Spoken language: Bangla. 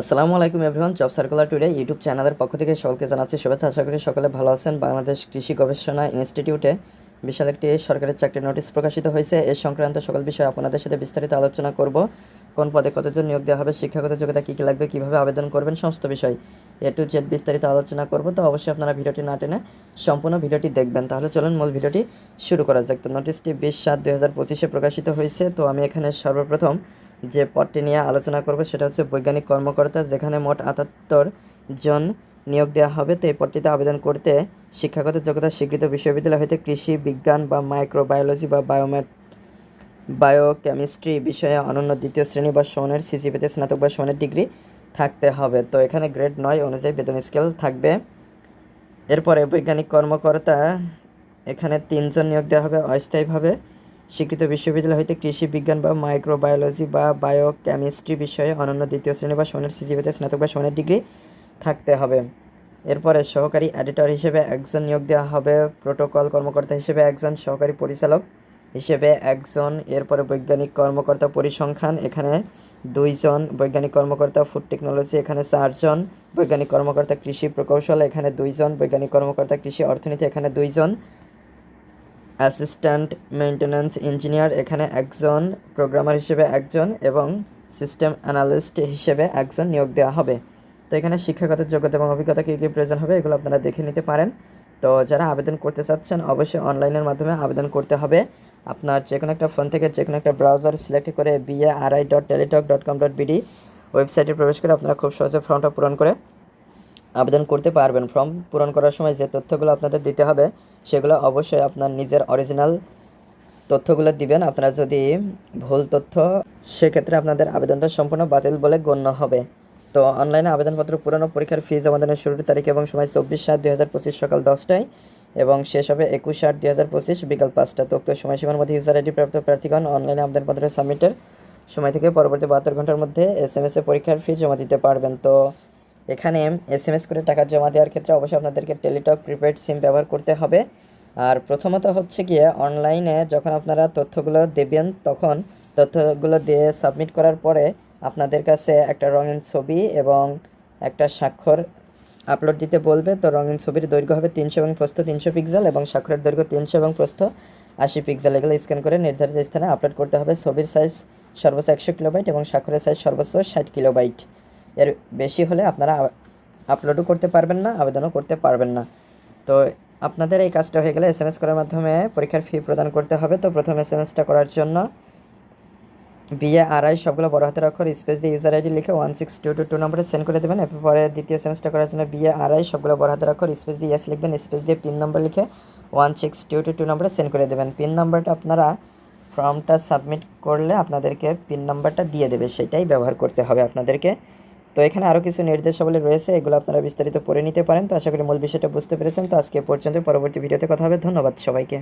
আসসালামু আলাইকুম everyone job circular today YouTube চ্যানেলের পক্ষ থেকে সকলকে জানাচ্ছি শুভেচ্ছা। আশা করি সকলে ভালো আছেন। বাংলাদেশ কৃষি গবেষণা ইনস্টিটিউটে বিশাল একটি সরকারি চাকরির নোটিশ প্রকাশিত হয়েছে। এ সংক্রান্ত সকল বিষয়ে আপনাদের সাথে বিস্তারিত আলোচনা করব। কোন পদে কতজন নিয়োগ দেওয়া হবে, শিক্ষাগত যোগ্যতা কী কী লাগবে, কীভাবে আবেদন করবেন, সমস্ত বিষয় এ টু জেড বিস্তারিত আলোচনা করব। তো অবশ্যই আপনারা ভিডিওটি না টেনে সম্পূর্ণ ভিডিওটি দেখবেন। তাহলে চলুন মূল ভিডিওটি শুরু করা যাক। তো নোটিশটি বিশ সাত হাজার পঁচিশে প্রকাশিত হয়েছে। তো আমি এখানে সর্বপ্রথম যে পদটি নিয়ে আলোচনা করবে সেটা হচ্ছে বৈজ্ঞানিক কর্মকর্তা, যেখানে মোট আটাত্তর জন নিয়োগ দেওয়া হবে। তো এই পদটিতে আবেদন করতে শিক্ষাগত যোগ্যতা স্বীকৃত বিশ্ববিদ্যালয় হইতে কৃষি বিজ্ঞান বা মাইক্রোবায়োলজি বা বায়োমেট বায়োকেমিস্ট্রি বিষয়ে অনন্য দ্বিতীয় শ্রেণি বা সমানের সিজিপিতে স্নাতক বা সমানের ডিগ্রি থাকতে হবে। তো এখানে গ্রেড নয় অনুযায়ী বেতন স্কেল থাকবে। এরপরে বৈজ্ঞানিক কর্মকর্তা, এখানে তিনজন নিয়োগ দেওয়া হবে অস্থায়ীভাবে। স্বীকৃত বিশ্ববিদ্যালয় হইতে কৃষি বিজ্ঞান বা মাইক্রোবায়োলজি বা বায়োকেমিস্ট্রি বিষয়ে অনন্য দ্বিতীয় শ্রেণি বা সমানের সিজিপিতে স্নাতক বা সমানের ডিগ্রি থাকতে হবে। এরপরে সহকারী এডিটর হিসেবে একজন নিয়োগ দেওয়া হবে, প্রোটোকল কর্মকর্তা হিসেবে একজন সহকারী পরিচালক হিসেবে একজন, এরপরে বৈজ্ঞানিক কর্মকর্তা পরিসংখ্যান, এখানে দুইজন, বৈজ্ঞানিক কর্মকর্তা ফুড টেকনোলজি, এখানে চারজন, বৈজ্ঞানিক কর্মকর্তা কৃষি প্রকৌশল, এখানে দুইজন, বৈজ্ঞানিক কর্মকর্তা কৃষি অর্থনীতি, এখানে দুইজন অ্যাসিস্ট্যান্ট মেইনটেন্যান্স ইঞ্জিনিয়ার এখানে একজন প্রোগ্রামার হিসেবে একজন এবং সিস্টেম অ্যানালিস্ট হিসেবে একজন নিয়োগ দেওয়া হবে। তো এখানে শিক্ষাগত যোগ্যতা এবং অভিজ্ঞতা কী কী প্রয়োজন হবে এগুলো আপনারা দেখে নিতে পারেন। তো যারা আবেদন করতে চাচ্ছেন অবশ্যই অনলাইনের মাধ্যমে আবেদন করতে হবে। আপনার যে কোনো একটা ফোন থেকে যে কোনো একটা ব্রাউজার সিলেক্ট করে B A R I dot Teletalk dot com dot BD ওয়েবসাইটে প্রবেশ করে আপনারা খুব সহজে ফর্মটা পূরণ করে আবেদন করতে পারবেন। ফর্ম পূরণ করার সময় যে তথ্যগুলো আপনাদের দিতে হবে, সেগুলো অবশ্যই আপনার নিজের অরিজিনাল তথ্যগুলো দিবেন। আপনারা যদি ভুল তথ্য, সেক্ষেত্রে আপনাদের আবেদনটা সম্পূর্ণ বাতিল বলে গণ্য হবে। তো অনলাইনে আবেদনপত্র পূরণ ও পরীক্ষার ফি জমাদানের শুরুর তারিখ এবং সময় চব্বিশ সাত দুই পঁচিশ সকাল দশটায় এবং শেষ হবে একুশ আট দুই হাজার পঁচিশ বিকাল পাঁচটা। তো সময়সীমার মধ্যে ইউজার আইডি প্রাপ্ত প্রার্থীগণ অনলাইনে আবেদনপত্র সাবমিটের সময় থেকে পরবর্তী বাহাত্তর ঘণ্টার মধ্যে এস এম এস এ পরীক্ষার ফি জমা দিতে পারবেন। তো এখানে এস এম এস করে টাকা জমা দেওয়ার ক্ষেত্রে অবশ্যই আপনাদেরকে টেলিটক প্রিপেড সিম ব্যবহার করতে হবে। আর প্রথমত হচ্ছে গিয়ে অনলাইনে যখন আপনারা তথ্যগুলো দেবেন, তখন তথ্যগুলো দিয়ে সাবমিট করার পরে আপনাদের কাছে একটা রঙিন ছবি এবং একটা স্বাক্ষর আপলোড দিতে বলবে। তো রঙিন ছবির দৈর্ঘ্য হবে তিনশো এবং প্রস্থ তিনশো পিক্সেল এবং স্বাক্ষরের দৈর্ঘ্য তিনশো এবং প্রস্থ আশি পিক্সেল এগুলো স্ক্যান করে নির্ধারিত স্থানে আপলোড করতে হবে। ছবির সাইজ সর্বোচ্চ একশো কিলোবাইট এবং স্বাক্ষরের সাইজ সর্বোচ্চ ষাট কিলোবাইট এর বেশি হলে আপনারা আপলোডও করতে পারবেন না, আবেদনও করতে পারবেন না। তো আপনাদের এই কাজটা হয়ে গেলে এস এম এস করার মাধ্যমে পরীক্ষার ফি প্রদান করতে হবে। তো প্রথম এস এম এসটা করার জন্য বিএ আড়াই সবগুলো বড় হাতের অক্ষর স্পেস দিয়ে ইউজার আইডি লিখে one six two two two নম্বরে সেন্ড করে দেবেন। এরপরে দ্বিতীয় সেমিস্টার করার জন্য বিএ আড়াই সবগুলো বড় হাতের অক্ষর স্পেস দিয়ে এস লিখবেন স্পেস দিয়ে পিন নম্বর লিখে one six two two two নম্বরে সেন্ড করে দেবেন। পিন নাম্বারটা আপনারা ফর্মটা সাবমিট করলে আপনাদেরকে পিন নাম্বারটা দিয়ে দেবে। সেটাই ব্যবহার করতে হবে আপনাদেরকে। তো এখানে আরও কিছু নির্দেশাবলী রয়েছে, এগুলো আপনারা বিস্তারিত পড়ে নিতে পারেন। তো আশা করি মূল বিষয়টা বুঝতে পেরেছেন। তো আজকে পর্যন্ত পরবর্তী ভিডিওতে কথা হবে। ধন্যবাদ সবাইকে।